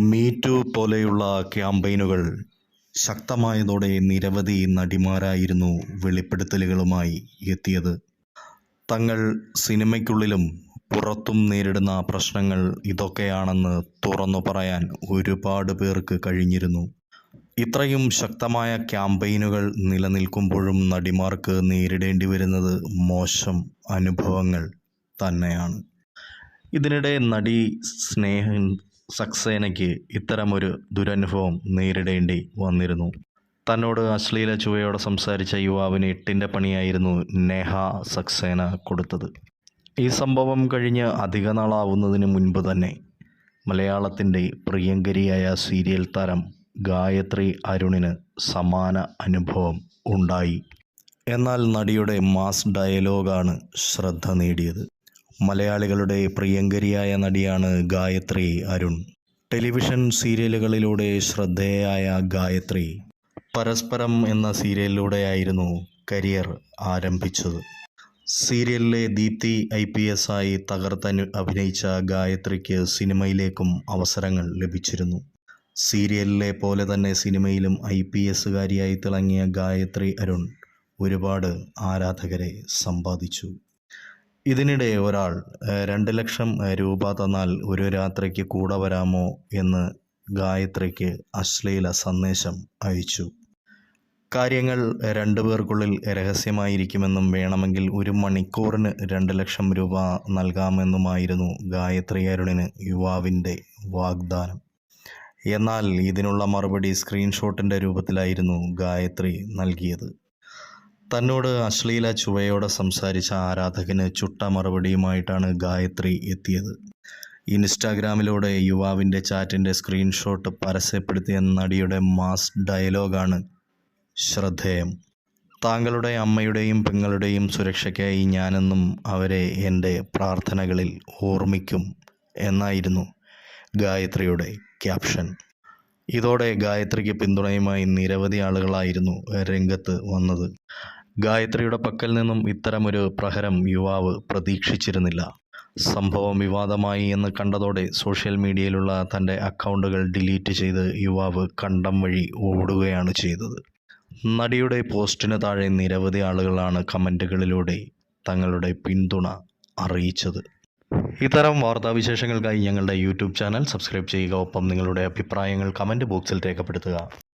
MeToo പോലെയുള്ള ക്യാമ്പയിനുകൾ ശക്തമായതോടെ നിരവധി നടിമാരായിരുന്നു വെളിപ്പെടുത്തലുകളുമായി എത്തിയത്. തങ്ങൾ സിനിമയ്ക്കുള്ളിലും പുറത്തും നേരിടുന്ന പ്രശ്നങ്ങൾ ഇതൊക്കെയാണെന്ന് തുറന്നു പറയാൻ ഒരുപാട് പേർക്ക് കഴിഞ്ഞിരുന്നു. ഇത്രയും ശക്തമായ ക്യാമ്പയിനുകൾ നിലനിൽക്കുമ്പോഴും നടിമാർക്ക് നേരിടേണ്ടി വരുന്നത് മോശം അനുഭവങ്ങൾ തന്നെയാണ്. ഇതിനിടെ നടി സ്നേഹൻ സക്സേനയ്ക്ക് ഇത്തരമൊരു ദുരനുഭവം നേരിടേണ്ടി വന്നിരുന്നു. തന്നോട് അശ്ലീല ചുവയോടെ സംസാരിച്ച യുവാവിന് എട്ടിന്റെ പണിയായിരുന്നു നേഹ സക്സേന കൊടുത്തത്. ഈ സംഭവം കഴിഞ്ഞ് അധിക നാളാവുന്നതിന് മുൻപ് തന്നെ മലയാളത്തിന്റെ പ്രിയങ്കരിയായ സീരിയൽ താരം ഗായത്രി അരുണിന് സമാന അനുഭവം ഉണ്ടായി. എന്നാൽ നടിയുടെ മാസ് ഡയലോഗാണ് ശ്രദ്ധ നേടിയത്. മലയാളികളുടെ പ്രിയങ്കരിയായ നടിയാണ് ഗായത്രി അരുൺ. ടെലിവിഷൻ സീരിയലുകളിലൂടെ ശ്രദ്ധേയായ ഗായത്രി. പരസ്പരം എന്ന സീരിയലിലൂടെയായിരുന്നു കരിയർ ആരംഭിച്ചത്. സീരിയലിലെ ദീപ്തി ഐ പി എസ് ആയി തകർത്തനു അഭിനയിച്ച ഗായത്രിക്ക് സിനിമയിലേക്കും അവസരങ്ങൾ ലഭിച്ചിരുന്നു. സീരിയലിലെ പോലെ തന്നെ സിനിമയിലും ഐ പി എസുകാരിയായി തിളങ്ങിയ ഗായത്രി അരുൺ ഒരുപാട് ആരാധകരെ സമ്പാദിച്ചു. ഇതിനിടെ ഒരാൾ രണ്ട് ലക്ഷം രൂപ തന്നാൽ ഒരു രാത്രിക്ക് കൂടെ വരാമോ എന്ന് ഗായത്രിക്ക് അശ്ലീല സന്ദേശം അയച്ചു. കാര്യങ്ങൾ രണ്ടുപേർക്കുള്ളിൽ രഹസ്യമായിരിക്കുമെന്നും വേണമെങ്കിൽ ഒരു മണിക്കൂറിന് രണ്ട് ലക്ഷം രൂപ നൽകാമെന്നുമായിരുന്നു ഗായത്രി അരുണിന് യുവാവിന്റെ വാഗ്ദാനം. എന്നാൽ ഇതിനുള്ള മറുപടി സ്ക്രീൻഷോട്ടിന്റെ രൂപത്തിലായിരുന്നു ഗായത്രി നൽകിയത്. തന്നോട് അശ്ലീല ചുവയോടെ സംസാരിച്ച ആരാധകന് ചുട്ട മറുപടിയുമായിട്ടാണ് ഗായത്രി എത്തിയത്. ഇൻസ്റ്റാഗ്രാമിലൂടെ യുവാവിന്റെ ചാറ്റിന്റെ സ്ക്രീൻഷോട്ട് പരസ്യപ്പെടുത്തിയ നടിയുടെ മാസ് ഡയലോഗാണ് ശ്രദ്ധേയം. താങ്കളുടെ അമ്മയുടെയും പെങ്ങളുടെയും സുരക്ഷയ്ക്കായി ഞാനെന്നും അവരെ എന്റെ പ്രാർത്ഥനകളിൽ ഓർമ്മിക്കും എന്നായിരുന്നു ഗായത്രിയുടെ ക്യാപ്ഷൻ. ഇതോടെ ഗായത്രിക്ക് പിന്തുണയുമായി നിരവധി ആളുകളായിരുന്നു രംഗത്ത് വന്നത്. ഗായത്രിയുടെ പക്കൽ നിന്നും ഇത്തരമൊരു പ്രഹരം യുവാവ് പ്രതീക്ഷിച്ചിരുന്നില്ല. സംഭവം വിവാദമായി എന്ന് കണ്ടതോടെ സോഷ്യൽ മീഡിയയിലുള്ള തന്റെ അക്കൗണ്ടുകൾ ഡിലീറ്റ് ചെയ്ത് യുവാവ് കണ്ടം വഴി ഓടുകയാണ് ചെയ്തത്. നടിയുടെ പോസ്റ്റിന് താഴെ നിരവധി ആളുകളാണ് കമന്റുകളിലൂടെ തങ്ങളുടെ പിന്തുണ അറിയിച്ചത്. ഇത്തരം വാർത്താവിശേഷങ്ങൾക്കായി ഞങ്ങളുടെ യൂട്യൂബ് ചാനൽ സബ്സ്ക്രൈബ് ചെയ്യുക. ഒപ്പം നിങ്ങളുടെ അഭിപ്രായങ്ങൾ കമന്റ് ബോക്സിൽ രേഖപ്പെടുത്തുക.